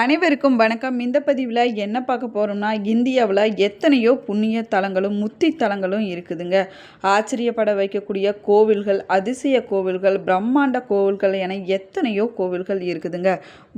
அனைவருக்கும் வணக்கம். இந்த பதிவில் என்ன பார்க்க போகிறோம்னா இந்தியாவில் எத்தனையோ புண்ணிய தலங்களும் முத்தி தலங்களும் இருக்குதுங்க. ஆச்சரியப்பட வைக்கக்கூடிய கோவில்கள் அதிசய கோவில்கள் பிரம்மாண்ட கோவில்கள் என எத்தனையோ கோவில்கள் இருக்குதுங்க.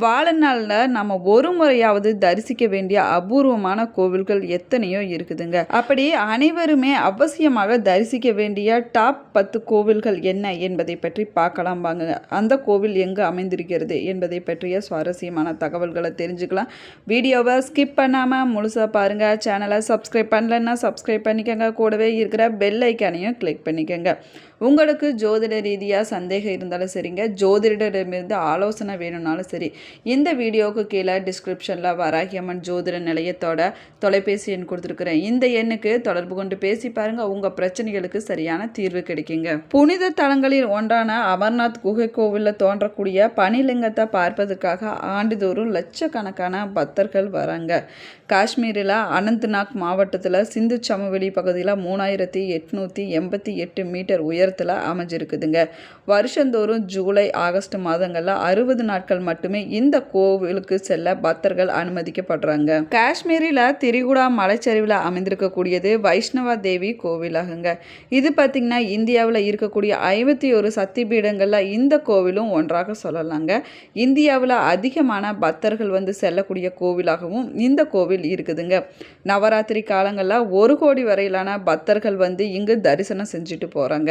வாழ்நாளில் நம்ம ஒரு முறையாவது தரிசிக்க வேண்டிய அபூர்வமான கோவில்கள் எத்தனையோ இருக்குதுங்க. அப்படி அனைவருமே அவசியமாக தரிசிக்க வேண்டிய டாப் பத்து கோவில்கள் என்ன என்பதை பற்றி பார்க்கலாம் வாங்க. அந்த கோவில் எங்கு அமைந்திருக்கிறது என்பதை பற்றிய சுவாரஸ்யமான தகவல்களை தெரிஞ்சுக்கலாம். வீடியோவை ஸ்கிப் பண்ணாமல் முழுசாக பாருங்கள் சேனலை சப்ஸ்கிரைப் பண்ணலன்னா சப்ஸ்கிரைப் பண்ணிக்கோங்க. கூடவே இருக்கிற பெல் ஐக்கானையும் கிளிக் பண்ணிக்கோங்க. உங்களுக்கு ஜோதிட ரீதியாக சந்தேகம் இருந்தாலும் சரிங்க. ஜோதிடரிடமிருந்து ஆலோசனை வேணும்னாலும் சரி. இந்த வீடியோவுக்கு கீழே டிஸ்கிரிப்ஷனில் வராகியம்மன் ஜோதிட நிலையத்தோட தொலைபேசி எண் கொடுத்துருக்குறேன். இந்த எண்ணுக்கு தொடர்பு கொண்டு பேசி பாருங்கள் உங்கள் பிரச்சனைகளுக்கு சரியான தீர்வு கிடைக்குங்க. புனித தலங்களில் ஒன்றான அமர்நாத் குகை கோவிலில் தோன்றக்கூடிய பனிலிங்கத்தை பார்ப்பதற்காக ஆண்டுதோறும் லட்சக்கணக்கான பக்தர்கள் வராங்க. காஷ்மீரில் அனந்த்நாக் மாவட்டத்தில் சிந்து சமவெளி பகுதியில் மூணாயிரத்தி எட்நூற்றி எண்பத்தி எட்டு மீட்டர் உயரத்தில் அமைஞ்சிருக்குதுங்க. வருஷந்தோறும் ஜூலை ஆகஸ்ட் மாதங்களில் அறுபது நாட்கள் மட்டுமே இந்த கோவிலுக்கு செல்ல பக்தர்கள் அனுமதிக்கப்படுறாங்க. காஷ்மீரில் திரிகுடா மலைச்சரிவில் அமைந்திருக்கக்கூடியது வைஷ்ணவா தேவி கோவிலாகுங்க. இது பார்த்திங்கன்னா இந்தியாவில் இருக்கக்கூடிய ஐம்பத்தி ஒரு சக்தி பீடங்களில் இந்த கோவிலும் ஒன்றாக சொல்லலாங்க. இந்தியாவில் அதிகமான பக்தர்கள் வந்து செல்லக்கூடிய கோவிலாகவும் இந்த கோவில் இருக்குதுங்க. நவராத்திரி காலங்களில் ஒரு கோடி வரையிலான பக்தர்கள் வந்து இங்கு தரிசனம் செஞ்சுட்டு போகிறாங்க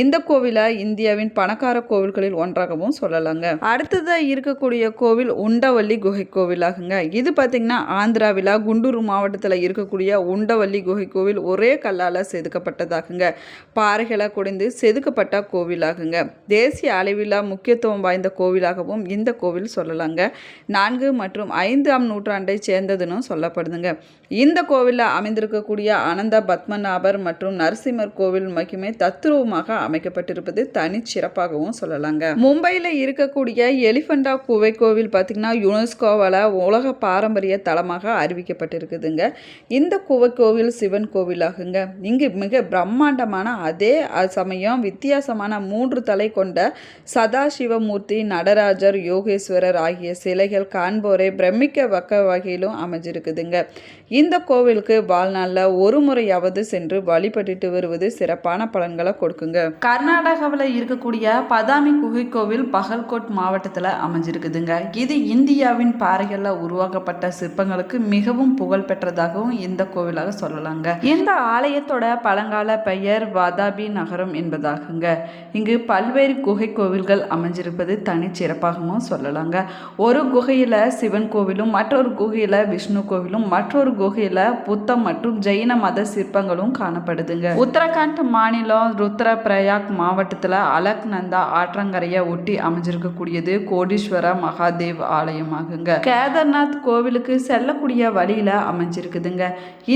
இந்த கோவிலை இந்தியாவின் பணக்கார கோவில்களில் ஒன்றாகவும் சொல்லலாங்க. அடுத்ததாக இருக்கக்கூடிய கோவில் உண்டவள்ளி குகை கோவிலாகுங்க. இது பார்த்திங்கன்னா ஆந்திராவில் குண்டூர் மாவட்டத்தில் இருக்கக்கூடிய உண்டவள்ளி குகை கோவில் ஒரே கல்லால் செதுக்கப்பட்டதாகுங்க. பாறைகளை குடைந்து செதுக்கப்பட்ட கோவிலாகுங்க. தேசிய அளவில் முக்கியத்துவம் வாய்ந்த கோவிலாகவும் இந்த கோவில் சொல்லலாங்க. நான்கு மற்றும் ஐந்தாம் நூற்றாண்டை சேர்ந்ததுன்னு சொல்லப்படுதுங்க. இந்த கோவிலில் அமைந்திருக்கக்கூடிய அனந்த பத்மநாபர் மற்றும் நரசிம்மர் கோவில் மகிமை தத்ரூபமாக அமைக்கப்பட்டிருப்பது தனிச்சிறப்பாகவும் சொல்லலாங்க. மும்பையில் இருக்கக்கூடிய எலிஃபண்டா குவை கோவில் பார்த்திங்கன்னா யுனெஸ்கோவால் உலக பாரம்பரிய தலமாக அறிவிக்கப்பட்டிருக்குதுங்க. இந்த குவை கோவில் சிவன் கோவிலாகுங்க. இங்கு மிக பிரம்மாண்டமான அதே சமயம் வித்தியாசமான மூன்று தலை கொண்ட சதாசிவமூர்த்தி நடராஜர் யோகேஸ்வரர் ஆகிய சிலைகள் காண்போரை பிரமிக்க வக்க வகையிலும் அமைஞ்சிருக்குதுங்க. இந்த கோவிலுக்கு வாழ்நாளில் ஒரு முறையாவது சென்று வழிபட்டுட்டு வருவது சிறப்பான பலன்களை கொடுக்குங்க. கர்நாடகாவில் இருக்கக்கூடிய பதாமி குகை கோவில் பகல்கோட் மாவட்டத்தில் அமைஞ்சிருக்குதுங்க. இது இந்தியாவின் பாறைகளில் உருவாக்கப்பட்ட சிற்பங்களுக்கு மிகவும் புகழ் பெற்றதாகவும் இந்த கோவிலாக சொல்லலாங்க. இந்த ஆலயத்தோட பழங்கால பெயர் வாதாபி நகரம் என்பதாகுங்க. இங்கு பல்வேறு குகை கோவில்கள் அமைஞ்சிருப்பது தனிச்சிறப்பாகவும் சொல்லலாங்க. ஒரு குகையில் சிவன் கோவிலும் மற்றொரு குகையில் விஷ்ணு கோவிலும் மற்றொரு குகையில் புத்தம் மற்றும் ஜெயின மத சிற்பங்களும் காணப்படுதுங்க. உத்தரகாண்ட் மாநிலம் ருத்ரபிரயாக் மாவட்டத்தில் அலக்நந்தா ஆற்றங்கரையை ஒட்டி அமைஞ்சிருக்கக்கூடியது கோடீஸ்வர மகாதேவ் ஆலயமாகுங்க. கேதார்நாத் கோவிலுக்கு செல்லக்கூடிய வழியில் அமைஞ்சிருக்குதுங்க.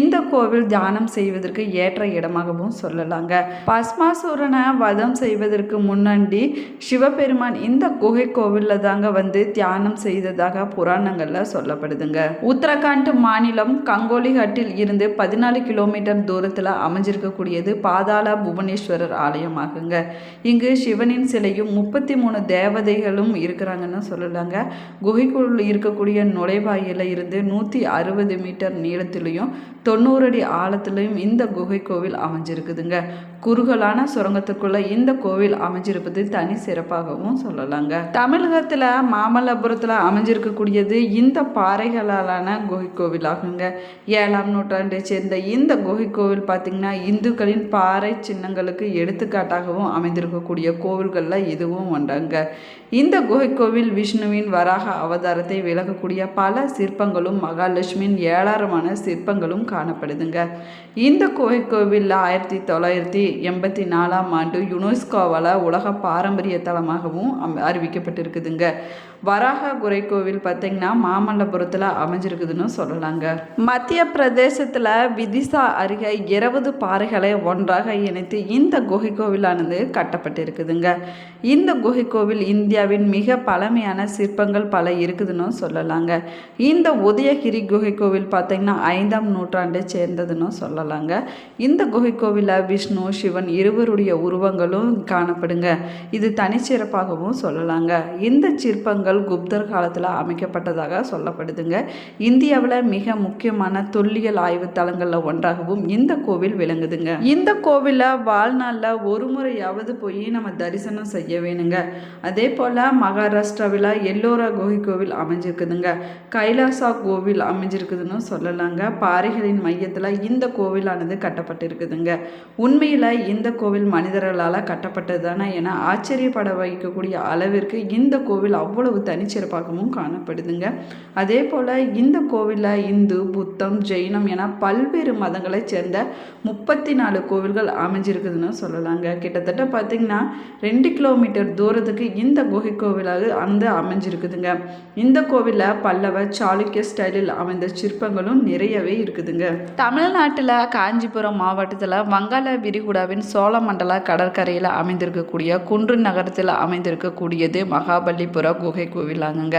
இந்த கோவில் தியானம் செய்வதற்கு ஏற்ற இடமாகவும் சொல்லலாங்க. பஸ்மாசூரனை வதம் செய்வதற்கு முன்னாடி சிவபெருமான் இந்த குகை கோவிலில் தாங்க வந்து தியானம் செய்ததாக புராணங்களில் சொல்லப்படுதுங்க. உத்தரகாண்ட் மாநிலம் கங்கோலிஹட்டில் இருந்து பதினாலு கிலோமீட்டர் தூரத்தில் அமைஞ்சிருக்கக்கூடியது பாதாள புவனேஸ்வரர் ஆலயமாகுங்க. இங்கு சிவனின் சிலையும் முப்பத்தி மூணு தேவதைகளும் இருக்கிறாங்கன்னு சொல்லலாங்க. குகைக்குள் இருக்கக்கூடிய நுழைவாயில இருந்து நூற்றி அறுபது மீட்டர் நீளத்திலையும் தொண்ணூறு அடி ஆழத்திலையும் இந்த குகை கோவில் அமைஞ்சிருக்குதுங்க. குறுகலான சுரங்கத்துக்குள்ள இந்த கோவில் அமைஞ்சிருப்பது தனி சிறப்பாகவும் சொல்லலாங்க. தமிழகத்தில் மாமல்லபுரத்தில் அமைஞ்சிருக்கக்கூடியது இந்த பாறைகளாலான குகை கோவில் ஆகுங்க ஏழாம் நூற்றாண்டை சேர்ந்த இந்த குகை கோவில் பார்த்திங்கன்னா இந்துக்களின் பாறை சின்னங்களுக்கு எடுத்துக்காட்டாகவும் அமைந்திருக்கக்கூடிய கோவில்களில் இதுவும் ஒன்றாங்க. இந்த குகை கோவில் விஷ்ணுவின் வராக அவதாரத்தை விளக்கக்கூடிய பல சிற்பங்களும் மகாலட்சுமியின் ஏழாயிரமான சிற்பங்களும் காணப்படுதுங்க. இந்த குகை கோவிலில் ஆயிரத்தி தொள்ளாயிரத்தி எண்பத்தி நாலாம் ஆண்டு யுனெஸ்கோவால் உலக பாரம்பரிய தலமாகவும் அறிவிக்கப்பட்டிருக்குதுங்க. வராக குறை கோவில் பார்த்திங்கன்னா மாமல்லபுரத்தில் அமைஞ்சிருக்குதுன்னு சொல்லலாங்க. மத்திய பிரதேசத்தில் விதிசா அருகே இருபது பாறைகளை ஒன்றாக இணைத்து இந்த குகை குகை கோவிலானது கட்டப்பட்டிருக்குதுங்க. இந்த குகை கோவில் இந்தியாவின் மிக பழமையான சிற்பங்கள் பல இருக்குதுன்னு சொல்லலாங்க. இந்த உதயகிரி குகை கோவில் பார்த்தீங்கன்னா ஐந்தாம் நூற்றாண்டை சேர்ந்ததுன்னு சொல்லலாங்க. இந்த குகை கோவிலில் விஷ்ணு சிவன் இருவருடைய உருவங்களும் காணப்படுங்க. இது தனிச்சிறப்பாகவும் சொல்லலாங்க. இந்த சிற்பங்கள் குப்தர் காலத்தில் அமைக்கப்பட்டதாக சொல்லப்படுதுங்க. இந்தியாவில் மிக முக்கியமான தொல்லியல் ஆய்வு தலங்களில் ஒன்றாகவும் இந்த கோவில் விளங்குதுங்க. இந்த கோவிலில் வாழ்நாளில் ஒரு முறையாவது போய் நம்ம தரிசனம் செய்ய வேணுங்க. அதே போல் மகாராஷ்டிராவில் எல்லோரா குகை கோவில் அமைஞ்சிருக்குதுங்க. கைலாசா கோவில் அமைஞ்சிருக்குதுன்னு சொல்லலாங்க. பாறைகளின் மையத்தில் இந்த கோவிலானது கட்டப்பட்டிருக்குதுங்க. உண்மையில் இந்த கோவில் மனிதர்களால் கட்டப்பட்டது தானே என ஆச்சரியப்பட வைக்கக்கூடிய அளவிற்கு இந்த கோவில் அவ்வளவு தனிச்சிறப்பாகவும் காணப்படுதுங்க. அதே போல் இந்த கோவிலில் இந்து புத்தம் ஜெயினம் என பல்வேறு மதங்களைச் சேர்ந்த முப்பத்தி நாலு கோவில்கள் அமைஞ்சிருக்குதுன்னு சொல்லலாங்க. கிட்டத்தட்ட பார்த்திங்கன்னா ரெண்டு கிலோமீட்டர் தூரத்துக்கு இந்த குகை கோவிலாக அந்த அமைஞ்சிருக்குதுங்க. இந்த கோவிலில் பல்லவ சாளுக்கிய ஸ்டைலில் அமைந்த சிற்பங்களும் நிறையவே இருக்குதுங்க. தமிழ்நாட்டில் காஞ்சிபுரம் மாவட்டத்தில் வங்காள விரிகுடாவின் சோழமண்டல கடற்கரையில் அமைந்திருக்கக்கூடிய குன்று நகரத்தில் அமைந்திருக்கக்கூடியது மகாபலிபுர குகை கோவிலாகுங்க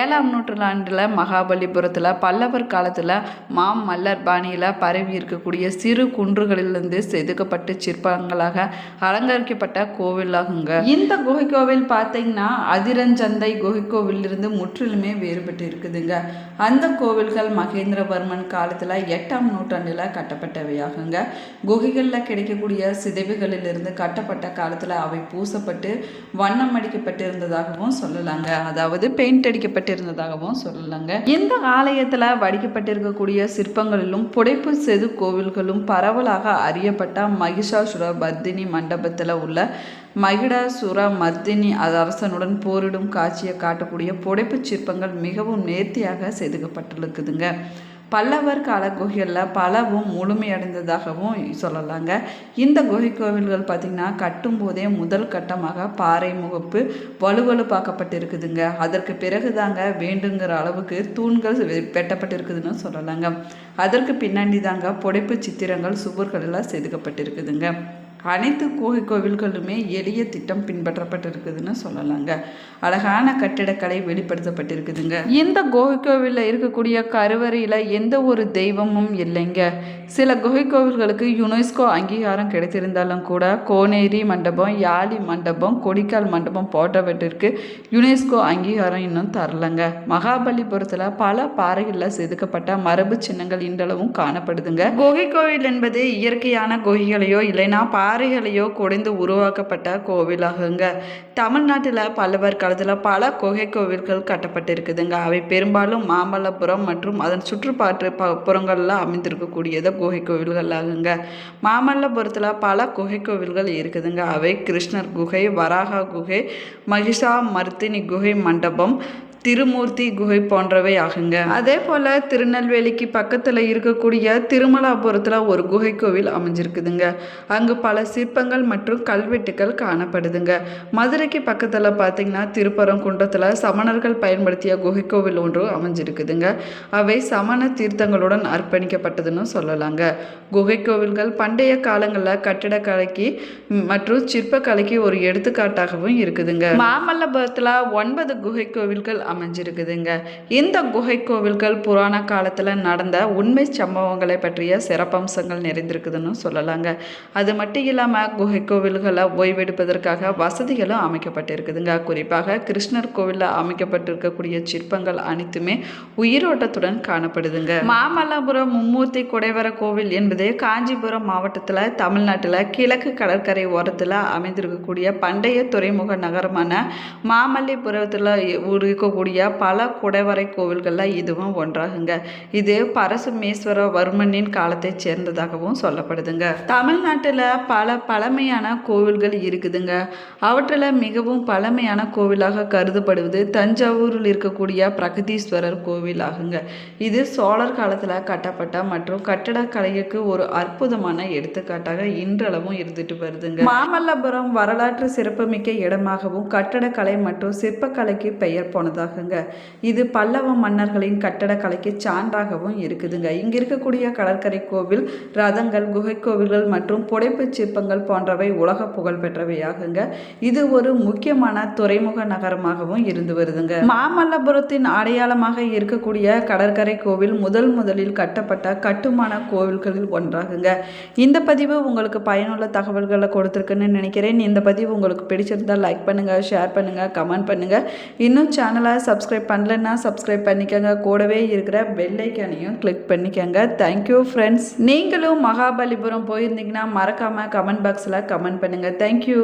ஏழாம் நூற்றாண்டில் மகாபலிபுரத்தில் பல்லவர் காலத்தில் மாம் மல்லர் பாணியில் பரவி இருக்கக்கூடிய சிறு குன்றுகளிலிருந்து செதுக்கப்பட்ட சிற்பங்களாக அலங்கரிக்கப்பட்ட கோவிலாகுங்க. இந்த குகை கோவில் பார்த்தீங்கன்னா அதிரஞ்சந்தை குகை கோவிலிருந்து முற்றிலுமே வேறுபட்டு இருக்குதுங்க. அந்த கோவில்கள் மகேந்திரவர்மன் காலத்தில் எட்டாம் நூற்றாண்டில் கட்டப்பட்டவையாகுங்க. குகைகளில் கிடைக்கக்கூடிய சிதைவுகளிலிருந்து கட்டப்பட்ட காலத்தில் அவை பூசப்பட்டு வண்ணம் அடிக்கப்பட்டிருந்ததாகவும் சொல்லலாங்க. அதாவது பெயிண்ட் அடிக்கப்பட்டிருந்ததாகவும் சொல்லலாங்க. இந்த ஆலயத்தில் வடிக்கப்பட்டிருக்கக்கூடிய சிற்பங்களிலும் புடைப்பு செது கோவில்களும் பரவலாக அறியப்பட்ட மகிஷாசுர பர்தினி மண்டபத்தில் உள்ள மகிடாசுர மர்தினி அது அரசனுடன் போரிடும் காட்சியை காட்டக்கூடிய புடைப்புச் சிற்பங்கள் மிகவும் நேர்த்தியாக செதுக்கப்பட்டிருக்குதுங்க. பல்லவர் கால குகைகளில் பலவும் முழுமையடைந்ததாகவும் சொல்லலாங்க. இந்த குகை கோவில்கள் பார்த்திங்கன்னா கட்டும்போதே முதல் கட்டமாக பாறை முகப்பு வலுவலுப்பாக்கப்பட்டிருக்குதுங்க. அதற்கு பிறகு தாங்க வேண்டுங்கிற அளவுக்கு தூண்கள் வெட்டப்பட்டிருக்குதுன்னு சொல்லலாங்க. அதற்கு பின்னாடி தாங்க புடைப்பு சித்திரங்கள் சுவர்களில் செதுக்கப்பட்டிருக்குதுங்க. அனைத்து கோகை கோவில்களுமே எளிய திட்டம் பின்பற்றப்பட்டிருக்குதுன்னு சொல்லலாங்க. அழகான கட்டிடக்கலை வெளிப்படுத்தப்பட்டிருக்குதுங்க. இந்த குகை கோவிலில் இருக்கக்கூடிய கருவறையில் எந்த ஒரு தெய்வமும் இல்லைங்க. சில குகை கோவில்களுக்கு யுனெஸ்கோ அங்கீகாரம் கிடைத்திருந்தாலும் கூட கோனேரி மண்டபம் யாழி மண்டபம் கொடிக்கால் மண்டபம் போன்றவற்றிற்கு யுனெஸ்கோ அங்கீகாரம் இன்னும் தரலங்க. மகாபலிபுரத்தில் பல பாறைகளில் செதுக்கப்பட்ட மரபு சின்னங்கள் இன்றளவும் காணப்படுதுங்க. குகை கோவில் என்பது இயற்கையான குகைகளையோ இல்லைன்னா பாறைகளையோ குடைந்து உருவாக்கப்பட்ட கோவிலாகுங்க. தமிழ்நாட்டில் பல்லவர் காலத்தில் பல குகை கோவில்கள் கட்டப்பட்டிருக்குதுங்க. அவை பெரும்பாலும் மாமல்லபுரம் மற்றும் அதன் சுற்றுப்பாட்டு ப புறங்களில் அமைந்திருக்கக்கூடியது குகை கோவில்கள் ஆகுங்க மாமல்லபுரத்தில் பல குகை கோவில்கள் இருக்குதுங்க. அவை கிருஷ்ணர் குகை வராகா குகை மகிஷா மர்த்தினி குகை மண்டபம் திருமூர்த்தி குகை போன்றவை ஆகுங்க. அதே போல் திருநெல்வேலிக்கு பக்கத்தில் இருக்கக்கூடிய திருமலாபுரத்தில் ஒரு குகை கோவில் அமைஞ்சிருக்குதுங்க. அங்கு பல சிற்பங்கள் மற்றும் கல்வெட்டுகள் காணப்படுதுங்க. மதுரைக்கு பக்கத்தில் பார்த்தீங்கன்னா திருப்பரங்குன்றத்தில் சமணர்கள் பயன்படுத்திய குகை கோவில் ஒன்று அமைஞ்சிருக்குதுங்க. அவை சமண தீர்த்தங்களுடன் அர்ப்பணிக்கப்பட்டதுன்னு சொல்லலாங்க. குகை கோவில்கள் பண்டைய காலங்களில் கட்டிடக்கலைக்கு மற்றும் சிற்பக்கலைக்கு ஒரு எடுத்துக்காட்டாகவும் இருக்குதுங்க. மாமல்லபுரத்தில் ஒன்பது குகை கோவில்கள் அமைஞ்சிருக்குதுங்க. இந்த குகை கோவில்கள் புராண காலத்தில் நடந்த உண்மை சம்பவங்களை பற்றிய சிறப்பம்சங்கள் நிறைந்திருக்குதுன்னு சொல்லலாங்க. அது மட்டும் இல்லாமல் குகை கோவில்களை ஓய்வெடுப்பதற்காக வசதிகளும் அமைக்கப்பட்டிருக்குதுங்க. குறிப்பாக கிருஷ்ணர் கோவிலில் அமைக்கப்பட்டிருக்கக்கூடிய சிற்பங்கள் அனைத்துமே உயிரோட்டத்துடன் காணப்படுதுங்க. மாமல்லபுரம் மும்மூர்த்தி குடைவர கோவில் என்பது காஞ்சிபுரம் மாவட்டத்தில் தமிழ்நாட்டில் கிழக்கு கடற்கரை ஓரத்தில் அமைந்திருக்கக்கூடிய பண்டைய துறைமுக நகரமான மாமல்லிபுரத்தில் இருக்கக்கூடிய பல குடைவரை கோவில்களில் இதுவும் ஒன்றாகுங்க. இது பரசுமேஸ்வர வர்மனின் காலத்தைச் சேர்ந்ததாகவும் சொல்லப்படுதுங்க. தமிழ்நாட்டில் பல பழமையான கோவில்கள் இருக்குதுங்க. அவற்றில் மிகவும் பழமையான கோவிலாக கருதப்படுவது தஞ்சாவூரில் இருக்கக்கூடிய பிரகதீஸ்வரர் கோவில் ஆகுங்க இது சோழர் காலத்தில் கட்டப்பட்ட மற்றும் கட்டடக்கலைக்கு ஒரு அற்புதமான எடுத்துக்காட்டாக இன்றளவும் இருந்துட்டு வருதுங்க. மாமல்லபுரம் வரலாற்று சிறப்புமிக்க இடமாகவும் கட்டடக்கலை மற்றும் சிற்பக்கலைக்கு பெயர் போனதாக இருப்பதாகுங்க இது பல்லவ மன்னர்களின் கட்டடக்கலைக்கு சான்றாகவும் இருக்குதுங்க. இங்கே இருக்கக்கூடிய கடற்கரை கோவில் ரதங்கள் குகை கோவில்கள் மற்றும் புடைப்புச் சிற்பங்கள் போன்றவை உலக புகழ் பெற்றவையாகுங்க. இது ஒரு முக்கியமான துறைமுக நகரமாகவும் இருந்து வருதுங்க. மாமல்லபுரத்தின் அடையாளமாக இருக்கக்கூடிய கடற்கரை கோவில் முதல் முதலில் கட்டப்பட்ட கட்டுமான கோவில்களில் ஒன்றாகுங்க. இந்த பதிவு உங்களுக்கு பயனுள்ள தகவல்களை கொடுத்துருக்குன்னு நினைக்கிறேன். இந்த பதிவு உங்களுக்கு பிடிச்சிருந்தால் லைக் பண்ணுங்கள் ஷேர் பண்ணுங்கள் கமெண்ட் பண்ணுங்கள் இன்னும் சேனலை சப்ஸ்கிரைப் பண்ணலன்னா சப்ஸ்கிரைப் பண்ணிக்கோங்க. கூடவே இருக்கிற பெல்லைக்கானையும் கிளிக் பண்ணிக்கோங்க. தேங்க்யூ ஃப்ரெண்ட்ஸ் நீங்களும் மகாபலிபுரம் போயிருந்தீங்கன்னா மறக்காமல் கமெண்ட் பாக்ஸில் கமெண்ட் பண்ணுங்கள் தேங்க்யூ